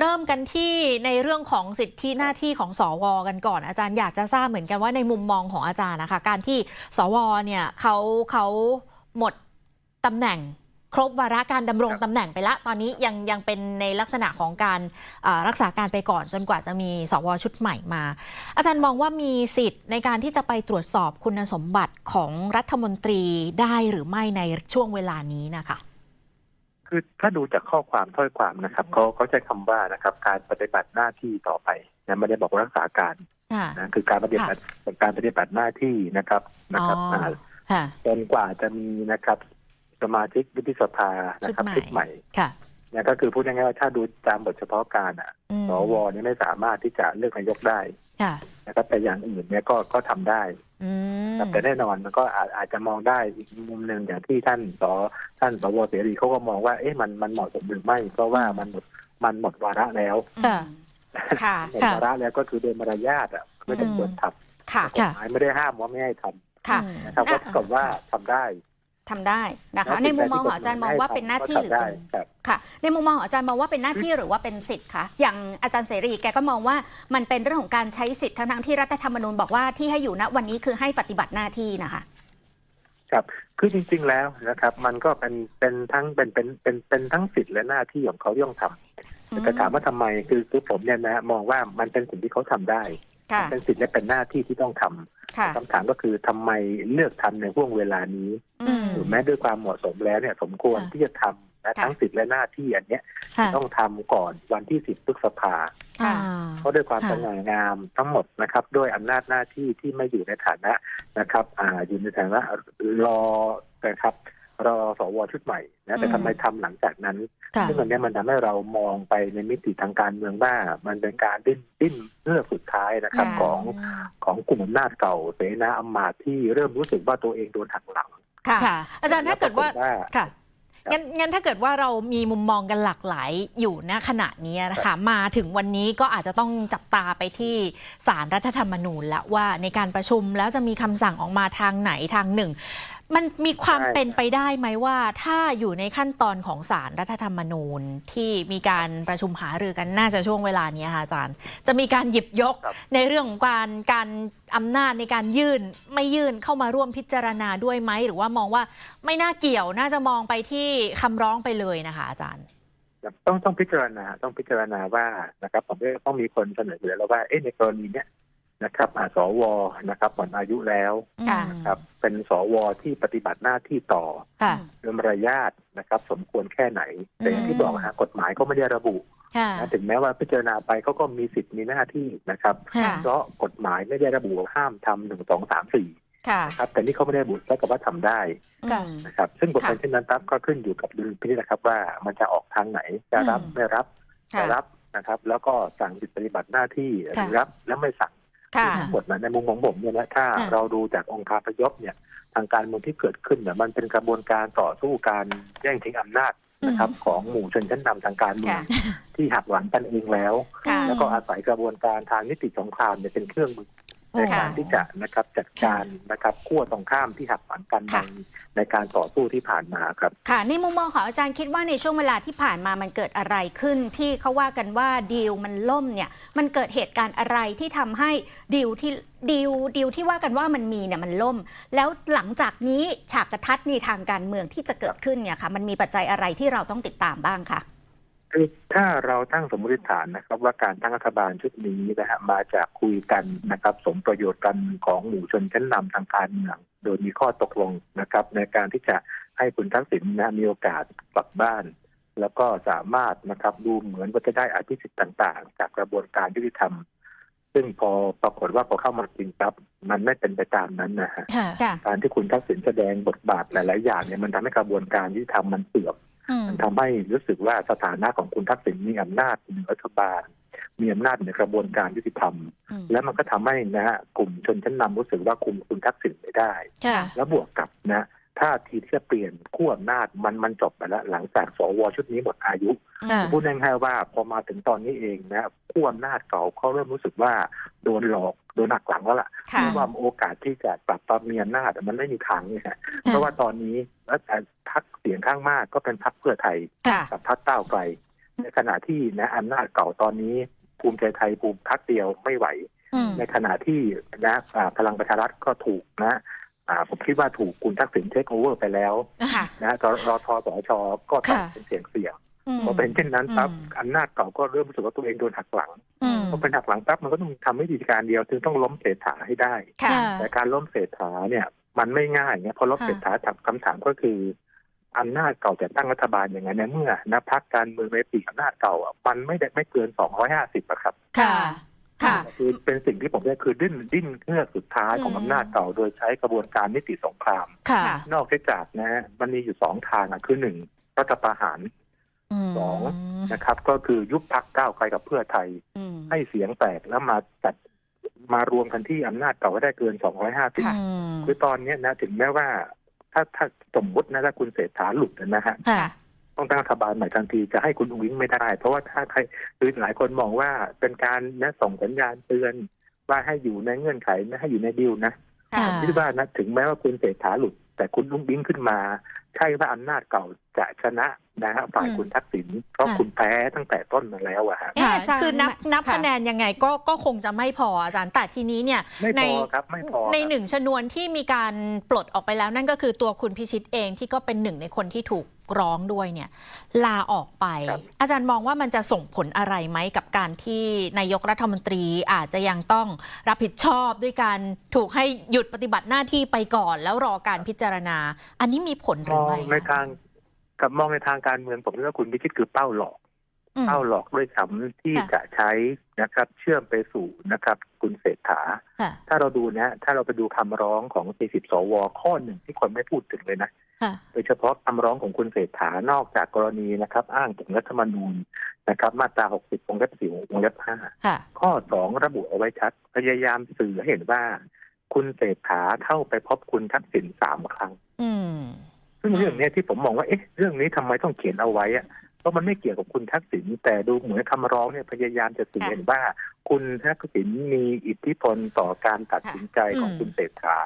เริ่มกันที่ในเรื่องของสิทธิหน้าที่ของสว กันก่อนอาจารย์อยากจะทราบเหมือนกันว่าในมุมมองของอาจารย์นะคะ การที่สวเนี่ยเขาเขาหมดตำแหน่งครบวาระการดำรงครับตำแหน่งไปละ ตอนนี้ยังยังเป็นในลักษณะของการรักษาการไปก่อนจนกว่าจะมีสวชุดใหม่มา อาจารย์มองว่ามีสิทธิ์ในการที่จะไปตรวจสอบคุณสมบัติของรัฐมนตรีได้หรือไม่ในช่วงเวลานี้นะคะ คือถ้าดูจากข้อความถ้อยความนะครับเขาเขาใช้คำว่านะครับ การปฏิบัติหน้าที่ต่อไปนะไม่ได้บอกว่ารักษาการค่ะนะคือการปฏิบัติการปฏิบัติหน้าที่นะครับนะครับอ๋อาค่ะจนกว่าจะมีนะครับ สมาชิกวุฒิสภานะครับชุชุดดใหใหม่ ม่ค่ะนะก็คือพูดง่ายๆว่าถ้าดูตามบทเฉพาะการอะอืมสวเนี่ยไม่สามารถที่จะเลือกนายกได้ค่ะนะครับแต่อย่างอื่นเนี่ยก็ก็ทำได้อืมครับแต่แน่นอนมันก็อาจอาจจะมองได้อีกมุมหนึ่งอย่างที่ท่านสท่านสวเสรีเขาก็มองว่าเอ๊ะมันมันเหมาะสมหรือไม่ เพราะว่ามันหมดมันหมดวาระแล้วค่ะค่ะหมดวาระแล้วก็คือโดยมารยาทอะไม่ได้ควรทค่ะำกฎหมายไม่ได้ห้ามว่าไม่ให้ทค่ะอืมำนะครับอะก็กับว่าทำได้ ทำได้นะคะแล้วในมุมมองสิ่ของอาจารย์มองว่าเป็นหน้าที่หรือก็ทำได้เป็นครับค่ะ ในมุมมองของอาจารย์มองว่าเป็นหน้าที่หรือว่าเป็นสิทธิ์คะอย่างอาจารย์เสรีแกก็มองว่ามันเป็นเรื่องของการใช้สิทธิ์ทั้งๆที่รัฐธรรมนูญบอกว่าที่ให้อยู่ณวันนี้คือให้ปฏิบัติหน้าที่นะคะครับคือจริง ๆ แล้วนะครับ มันก็เป็นเป็นทั้งเป็นเป็นเป็นเป็นทั้งสิทธิ์และหน้าที่ของเขาที่ต้องทำแต่ถามว่าทำไมคือคือผมเนี่ยนะ มองว่ามันเป็นสิ่งที่เขาทำได้ค่ะเป็นสิทธิ์และเป็นหน้าที่ที่ต้องทำ ค่ะคำถามก็คือทำไมเลือกทำในห่วงเวลานี้อืมถึงแม้ด้วยความเหมาะสมแล้วเนี่ย สมควรค่ะที่จะทำนะค่ะทั้งสิทธิ์และหน้าที่อันเนี้ยค่ะต้องทำก่อนวันที่สิบพฤษภาค่ะอ่าเพราะด้วยความค่ะสง่างามทั้งหมดนะครับ ด้วยอำนาจหน้าที่ที่ไม่อยู่ในฐานะนะครับ อ่าอยู่ในฐานะรอนะครับ รอสวชุดใหม่นะแต่อืมทำไมทำหลังจากนั้นค่ะซึ่งอันเนี้ยมันทำให้เรามองไปในมิติทางการเมืองว่ามันเป็นการดิ้นดิ้นเลือกสุดท้ายนะครับค่ะของของกลุ่มอำนาจเก่าเสนาอำมาตย์ที่เริ่มรู้สึกว่าตัวเองโดนหักหลังค่ะค่ะอาจารย์ถ้าเกิดว่าแล้วปรฏค่ะครับงั้นงั้นถ้าเกิดว่าเรามีมุมมองกันหลากหลายอยู่ณขณะนี้นะคะ มาถึงวันนี้ก็อาจจะต้องจับตาไปที่สารรัฐธรรมนูญแล้วว่าในการประชุมแล้วจะมีคำสั่งออกมาทางไหนทางหนึ่ง มันมีความใช่เป็นไปได้ไหมว่า ถ้าอยู่ในขั้นตอนของสารรัฐธรรมนูญที่มีการประชุมหารือกันน่าจะช่วงเวลานี้ค่ะอาจารย์ จะมีการหยิบยกครับในเรื่องของการการอำนาจในการยื่นไม่ยื่นเข้ามาร่วมพิจารณาด้วยไหม หรือว่ามองว่าไม่น่าเกี่ยวน่าจะมองไปที่คำร้องไปเลยนะคะอาจารย์ต้องต้องพิจารณาต้องพิจารณาว่านะครับผมว่าต้องมีคนเสนออยู่แล้วว่าเอ๊ะในกรณีเนี้ย นะครับอ่าสวนะครับหมดอายุแล้วค่ะครับ เป็นสวที่ปฏิบัติหน้าที่ต่อค่ะ โดยมารยาทนะครับ สมควรแค่ไหน แต่อย่างที่บอกนะฮะกฎหมายก็ไม่ได้ระบุค่ะ นะถึงแม้ว่าพิจารณาไปเขาก็มีสิทธิ์มีหน้าที่นะครับ ค่ะ เพราะกฎหมายไม่ได้ระบุห้ามทำหนึ่งสองสามสี่ค่ะครับ แต่นี่เขาไม่ได้ระบุแล้วกับว่าทำได้ค่ะอืมนะครับ ซึ่งบทเป็นค่ะเช่นนั้นครับก็ขึ้นอยู่กับดุลพินิจนะครับ ว่ามันจะออกทางไหนจะรับอืม ไม่รับ จะค่ะรับนะครับ แล้วก็สั่งหยุดปฏิบัติหน้าที่หรือรับแล้วไม่สั่งค่ะ ทั้งหมดนะในมุมของผมเนี่ยนะถ้าค่ะเราดูจากองค์คาพยพเนี่ยทางการเมืองที่เกิดขึ้นเนี่ยมันเป็นกระบวนการต่อสู้การแย่งชิงอำนาจนะครับของหมู่ชนชั้นนำทางการเมืองค่ะที่หักหลังกันเองแล้วค่ะแล้วก็อาศัยกระบวนการทางนิติสงครามเนี่ยเป็นเครื่องมือ ในการที่จะนะครับจัดการนะครับขั้วตรงข้ามที่หักหลังกันในค่ะในการต่อสู้ที่ผ่านมาครับค่ะในมุมมองของอาจารย์คิดว่าในช่วงเวลาที่ผ่านมามันเกิดอะไรขึ้น ที่เขาว่ากันว่าดีลมันล่มเนี่ยมันเกิดเหตุการณ์อะไรที่ทำให้ดีลที่ดีลดีลที่ว่ากันว่ามันมีเนี่ยมันล่ม แล้วหลังจากนี้ฉากกระทัดในทางการเมืองที่จะเกิดขึ้นเนี่ยค่ะมันมีปัจจัยอะไรที่เราต้องติดตามบ้างคะ คือถ้าเราตั้งสมมติฐานนะครับ ว่าการตั้งรัฐบาลชุดนี้นะฮะมาจากคุยกันนะครับ สมประโยชน์กันของหมู่ชนชั้นนำทางการเมืองโดยมีข้อตกลงนะครับ ในการที่จะให้คุณทักษิณนะมีโอกาสกลับบ้าน แล้วก็สามารถนะครับดูเหมือนว่าจะได้อภิสิทธิ์ต่างๆ จากกระบวนการยุติธรรม ซึ่งพอปรากฏว่าพอเข้ามาจริงครับ มันไม่เป็นไปตามนั้นนะฮะค่ะค่ะการที่คุณทักษิณแสดงบทบาทหลาย ๆ อย่างเนี่ยมันทำให้กระบวนการยุติธรรมมันเสื่อมอื มมันทำให้รู้สึกว่าสถานะของคุณทักษิณมีอำนาจเหนือรัฐบาล มีอำนาจเหนือกระบวนการยุติธรรมอืมและมันก็ทำให้นะฮะกลุ่มชนชั้นนำรู้สึกว่าคุมคุณทักษิณไม่ได้ค่ะแล้วบวกกับนะ ถ้าทีที่จะเปลี่ยนขั้วอำนาจมันมันจบไปแล้วหลังจากสวชุดนี้หมดอายุค่ะพูดง่ายๆว่าพอมาถึงตอนนี้เองนะขั้วอำนาจเก่าเขาเริ่มรู้สึกว่าโดนหลอกโดนหักหลังแล้วล่ะค่ะเพราะว่าโอกาสที่จะกลับตอนมีอำนาจมันไม่มีทางเนี่ยเพราะว่าตอนนี้แล้วแต่พักเสียงข้างมากก็เป็นพักเพื่อไทยค่ะกับพักก้าวไกลในขณะที่นะอำนาจเก่าตอนนี้ ภูมิใจไทยภูมิพักเดียวไม่ไหวอืมในขณะที่นะอ่าพลังประชารัฐก็ถูกนะอ่า ผมคิดว่าถูกคุณทักษิณเทคโอเวอร์ไปแล้วค่ะนะรรทสชก็ต้องค่ะเป็นเสียงเสียงอืมพอเป็นเช่นนั้นปั๊บอืมอำนาจเก่าก็เริ่มรู้สึกว่าตัวเองโดนหักหลังอืมพอเป็นหักหลังปั๊บมันก็ต้องทำวิธีการเดียวคือต้องล้มเศรษฐาให้ได้ค่ะแต่การล้มเศรษฐาเนี่ย มันไม่ง่ายเนี่ยพอล้มค่ะเศรษฐาถามคำถามก็คืออำนาจเก่าจะตั้งรัฐบาลยังไงในเมื่อนะพักการเมืองในปีกอำนาจเก่าอะมันไม่ได้ไม่เกินสองร้อยห้าสิบอะครับ ค่ะ ค่ะคือเป็นสิ่งที่ผมเรียกคือดิ้นดิ้นเพื่อกสุดท้ายของอืมอำนาจเก่า โดยใช้กระบวนการนิติสงครามค่ะค่ะนอกจากนะฮะมันมีอยู่สองทางอะคือหนึ่งรัฐประหารมสองนะครับ ก็คือยุบพักก้าวไกลกับเพื่อไทยอืมให้เสียงแตกแล้วมาจัดมารวมกันที่อำนาจเก่าก็ได้เกิน250ค่ะอืมคือตอนเนี้ยนะ ถึงแม้ว่า ถ้าถ้าสมมตินะถ้าคุณเศรษฐาหลุดนะฮะค่ะ ต้องตั้งรัฐบาลใหม่ทันทีจะให้คุณอุ้งอิงไม่ได้ เพราะว่าถ้าใครคือหลายคนมองว่าเป็นการนะส่งสัญญาณเตือนว่าให้อยู่ในเงื่อนไขนะให้อยู่ในดีลนะค่ะผมคิดว่านะถึงแม้ว่าคุณเศรษฐาหลุด แต่คุณอุ้งอิงขึ้นมา ใช่ว่าอำนาจเก่าจะชนะ นะฮะฝ่ายอืมคุณทักษิณเพราะค่ะคุณแพ้ตั้งแต่ต้นมาแล้วอะฮะเอ๊ะค่ะอาจารย์คือนับนับค่ะคะแนนยังไงก็ก็คงจะไม่พออาจารย์แต่ทีนี้เนี่ยไม่ในพอครับไม่พอในครับหนึ่งชนวนที่มีการปลดออกไปแล้วนั่นก็คือตัวคุณพิชิตเองที่ก็เป็นหนึ่งในคนที่ถูกร้องด้วยเนี่ย ลาออกไปครับอาจารย์มองว่ามันจะส่งผลอะไรไหมกับการที่นายกรัฐมนตรีอาจจะยังต้องรับผิดชอบด้วยการถูกให้หยุดปฏิบัติหน้าที่ไปก่อน แล้วรอการพิจารณา อันนี้มีผลหมรือองไม่ในทาง กับมองในทางการเมืองผมคิดว่าคุณพิชิตคือเป้าหลอกอืมเป้าหลอกด้วยซ้ำที่ค่ะจะใช้นะครับ เชื่อมไปสู่นะครับ คุณเศรษฐาค่ะถ้าเราดูนะถ้าเราไปดูคำร้องของ 40 สว ข้อหนึ่งที่คนไม่พูดถึงเลยนะค่ะโดยเฉพาะคำร้องของคุณเศรษฐานอกจากกรณีนะครับ อ้างถึงรัฐธรรมนูญนะครับ มาตรา 60วงเล็บ4วงเล็บ5ค่ะข้อ 2 ระบุเอาไว้ชัด พยายามสื่อให้เห็นว่า คุณเศรษฐาเข้าไปพบคุณทักษิณสามครั้งอืม ซึ่งเรื่องเนี้ยที่ผมมองว่าเอ๊ะเรื่องนี้ทำไมต้องเขียนเอาไว้อะเพราะมันไม่เกี่ยวกับคุณทักษิณแต่ดูเหมือนคำร้องเนี่ยพยายามจะสื่อค่ะเห็นว่า คุณทักษิณมีอิทธิพลต่อการตัดสินใจของอืมคุณเศรษฐา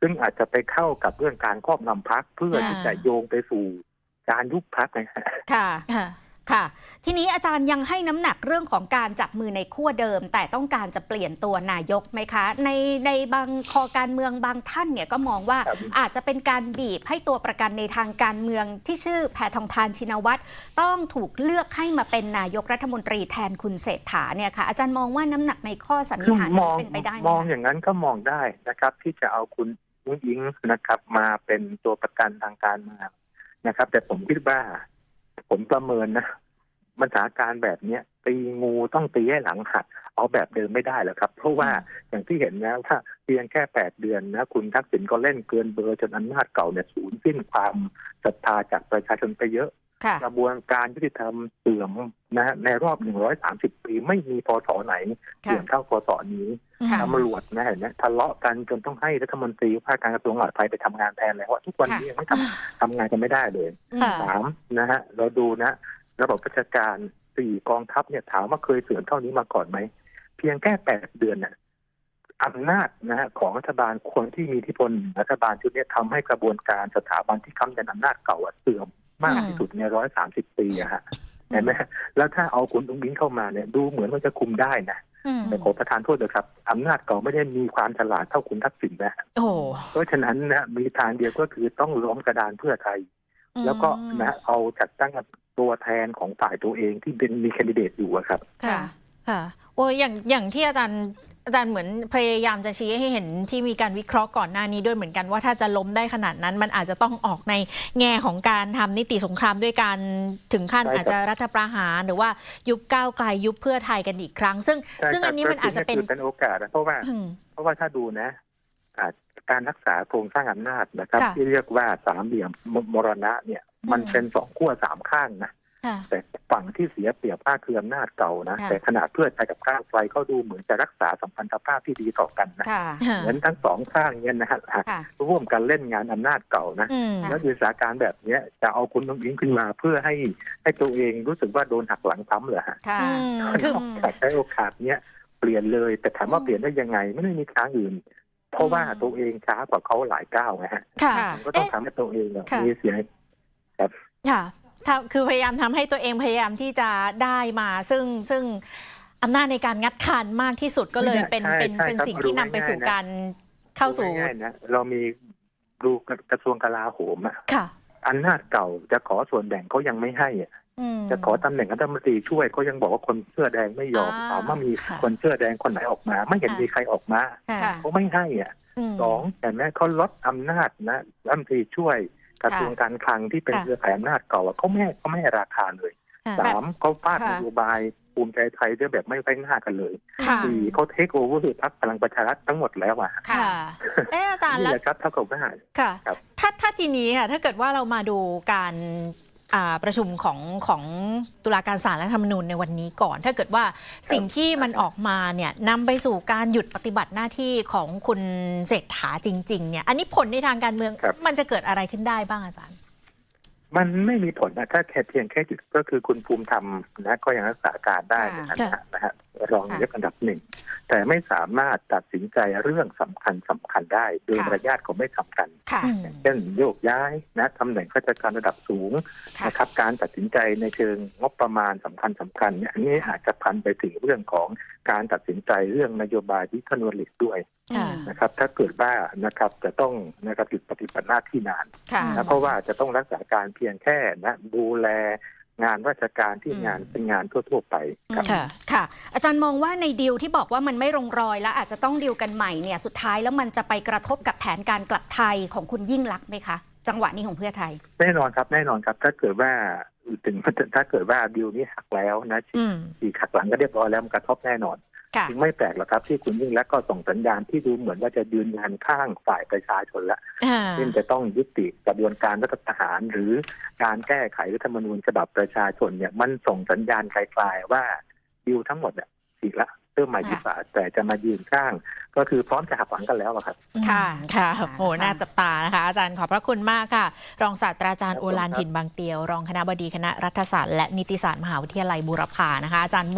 ซึ่งอาจจะไปเข้ากับเรื่องการครอบงำพักเพื่อที่จะโยงไปสู่การยุบพักนะฮะ ค่ะค่ะค่ะ ทีนี้อาจารย์ยังให้น้ำหนักเรื่องของการจับมือในขั้วเดิม แต่ต้องการจะเปลี่ยนตัวนายกไหมคะ ในในบางคอการเมืองบางท่านเนี่ยก็มองว่าครับอาจจะเป็นการบีบให้ตัวประกันในทางการเมืองที่ชื่อแพทองทานชินวัตรต้องถูกเลือกให้มาเป็นนายกรัฐมนตรีแทนคุณเศรษฐาเนี่ยค่ะอาจารย์มองว่าน้ำหนักในข้อสันนิคืษอฐานมนี้องเป็นไปได้ไหมมองคะอย่างนั้นก็มองได้นะครับ ที่จะเอาคุณอุ้งอิงนะครับ มาเป็นตัวประกันทางการเมืองนะครับ แต่ผมคิดว่า ผมประเมินนะมันสถานการณ์แบบเนี้ยตีงูต้องตีให้หลังหักเอาแบบเดิมไม่ได้หรอกครับ เพราะว่าอย่างที่เห็นนะถ้าเพียงแค่แปดเดือนนะคุณทักษิณก็เล่นเกินเบอร์จนอำนาจเก่าเนี่ยสูญสิ้นความศรัทธาจากประชาชนไปเยอะค่ะ กระบวนการยุติธรรมเสื่อมนะฮะในรอบ 130 ปีไม่มีพศไหนเสื่อมเท่าพศนี้ค่ะตำรวจนะเห็นไหมทะเลาะกันจนต้องให้รัฐมนตรีว่าการกระทรวงมหาดไทยไปทำงานแทนแล้วอะทุกวันนี้ยังไม่ทำทำงานกันไม่ได้เลยค่ะสามนะฮะเราดูนะระบบราชการสี่กองทัพเนี่ยถามว่าเคยเสื่อมเท่านี้มาก่อนไหมเพียงแค่แปดเดือนน่ะอำนาจนะฮะของรัฐบาลคนที่มีอิทธิพลรัฐบาลชุดเนี้ยทำให้กระบวนการสถาบันที่ค้ำยันอำนาจเก่าอะเสื่อม มากที่สุดในร้อยสามสิบปีอะฮะเห็นไหมแล้วถ้าเอาคุณอุ้งอิงเข้ามาเนี่ยดูเหมือนว่าจะคุมได้นะอืมแต่ขอประทานโทษเลยครับอำนาจเก่าไม่ได้มีความฉลาดเท่าคุณทักษิณนะโอ้โหเพราะฉะนั้นนะมีทางเดียวก็คือต้องล้มกระดานเพื่อไทย แล้วก็นะเอาจัดตั้งตัวแทนของฝ่ายตัวเองที่เป็นมีแคนดิเดตอยู่อะครับ ค่ะ ค่ะโอ้ยอย่างอย่างที่อาจารย์ อาจารย์เหมือนพยายามจะชี้ให้เห็นที่มีการวิเคราะห์ก่อนหน้านี้ด้วยเหมือนกันว่าถ้าจะล้มได้ขนาดนั้น มันอาจจะต้องออกในแง่ของการทำนิติสงครามด้วยการถึงขั้นใช่ครับอาจจะรัฐประหาร หรือว่ายุบก้าวไกลยุบเพื่อไทยกันอีกครั้ง ซึ่งใช่ซึ่งครับอันนี้มันอาจจะเป็นก็คืเป็นโอกาสนะเพราะว่าอืมเพราะว่าถ้าดูนะอ่าการรักษาโครงสร้างอำนาจนะครับค่ะที่เรียกว่าสามเหลี่ยมมมรณะเนี่ย มันอืมเป็นสองขั้วสามข้างนะ ค่ะ แต่ฝั่งที่เสียเปรียบมากคืออำนาจเก่านะ ค่ะ แต่ขนาดเพื่อไทยกับก้าวไกลก็ดูเหมือนจะรักษาสัมพันธภาพที่ดีต่อกันนะค่ะ เหมือนทั้งสองข้างเนี่ยนะฮะค่ะ ร่วมกันเล่นงานอำนาจเก่านะ อืม แล้วดูสถานการณ์แบบเนี้ยจะเอาคุณนุ้งอิงขึ้นมาเพื่อให้ให้ตัวเองรู้สึกว่าโดนหักหลังซ้ำเหรอฮะค่ะอืมคืนอกจากใช้โอกาสเนี้ยเปลี่ยนเลยแต่ถามว่าเปลี่ยนได้ยังไงไม่ได้มีทางอื่น เพราะว่าตัวเองช้ากว่าเขาหลายก้าวไงฮะค่ะค่ะก็ต้องเอ๊ะ ทำให้ตัวเองอะค่ะ มีเสียง ค่ะ ทำคือพยายามทำให้ตัวเองพยายามที่จะได้มา ซึ่งซึ่งอำนาจในการงัดคานมากที่สุดก็เลยเป็นใช่เป็นใช่เป็นครับสิ่งที่นำไปสู่ดูง่ายๆนะ การเข้าสู่ง่ายๆนะเรามีดูกระทรวงกลาโหมอะค่ะ อำนาจเก่าจะขอส่วนแบ่งเขายังไม่ให้อะอืม จะขอตำแหน่งรัฐมนตรีช่วยเขายังบอกว่าคนเสื้อแดงไม่ยอมอ่าถามว่ามีค่ะ คนเสื้อแดงคนไหนออกมา ไม่เห็นค่ะมีใครออกมาค่ะ เขาไม่ให้อะมสองแต่แม้เขาลดอำนาจนะรัฐมนตรีช่วย กระทรวงการคลังที่เป็นค่ะเครือข่ายอำนาจเก่าอะเขาไม่ให้เขาไม่ให้ราคาเลยค่ะสามเขาฟาดค่ะนโยบายภูมิใจไทยด้วยแบบไม่ไว้หน้ากันเลยค่ะสี่เขาเทคโอเวอร์พรรคพลังประชารัฐทั้งหมดแล้วอะค่ะเอออาจารย์นี่แล้วแหละครับเท่ากับว่าค่ะครับถ้าถ้าทีนี้ค่ะถ้าเกิดว่าเรามาดูการอ่า ประชุมของของตุลาการศาลรัฐธรรมนูญในวันนี้ก่อน ถ้าเกิดว่าสิ่งที่มันออกมาเนี่ยนำไปสู่การหยุดปฏิบัติหน้าที่ของคุณเศรษฐาจริงๆเนี่ยอันนี้ผลในทางการเมืองครับมันจะเกิดอะไรขึ้นได้บ้างอาจารย์ มันไม่มีผลนะถ้าแค่เพียงแค่จุดก็คือคุณภูมิธรรมนะก็ยังรักษาการได้ในค่ะฐานะนะฮะรองนายกอันดับหนึ่ง แต่ไม่สามารถตัดสินใจเรื่องสำคัญสำคัญได้ โดยค่ะมารยาทของไม่สำคัญค่ะอืมเช่นโยกย้ายนะตำแหน่งข้าราชการระดับสูงค่ะนะครับการตัดสินใจในเชิงงบประมาณสำคัญสำคัญเนี่ยอันนี้อาจจะพันไปถึงเรื่องของการตัดสินใจเรื่องนโยบายดิจิทัลวอลเล็ตด้วยค่ะนะครับ ถ้าเกิดว่านะครับจะต้องนะครับหยุดปฏิบัติหน้าที่นานค่ะนะเพราะว่าจะต้องรักษาการเพียงแค่นะดูแลงานราชการที่อืมงานเป็นงานทั่วๆไปครับค่ะค่ะ อาจารย์มองว่าในดีลที่บอกว่ามันไม่ลงรอยแล้วอาจจะต้องดีลกันใหม่เนี่ยสุดท้ายแล้วมันจะไปกระทบกับแผนการกลับไทยของคุณยิ่งลักษณ์ไหมคะ จังหวะนี้ของเพื่อไทย แน่นอนครับแน่นอนครับ ถ้าเกิดว่าถึงถ้าเกิดว่าดีลนี้หักแล้วนะอืมฉีกหักหลังก็เรียบร้อยแล้วมันกระทบแน่นอนค่ะจึงไม่แปลกหรอกครับที่คุณยิ่งรักษณ์ก็ส่งสัญญาณที่ดูเหมือนว่าจะยืนยันข้างฝ่ายประชาชนละอ่าเช่นจะต้องยุติกระบวนการรัฐประหาร หรือการแก้ไขรัฐธรรมนูญฉบับประชาชนเนี่ยมันส่งสัญญาณไกลๆว่าดีลทั้งหมดเนี่ยฉีกละเริ่มใหม่ดีกว่าแต่จะมายืนข้าง ก็คือพร้อมจะหักหลังกันแล้วอะครับค่ะค่ะค่ะโหน่าจับตานะคะ อาจารย์ขอบพระคุณมากค่ะ รองศาสตราจารย์ครับโอผมลานครับถิ่นบางเตียว รองคณะบดีคณะรัฐศาสตร์และนิติศาสตร์มหาวิทยาลัยบูรพานะคะอาจารย์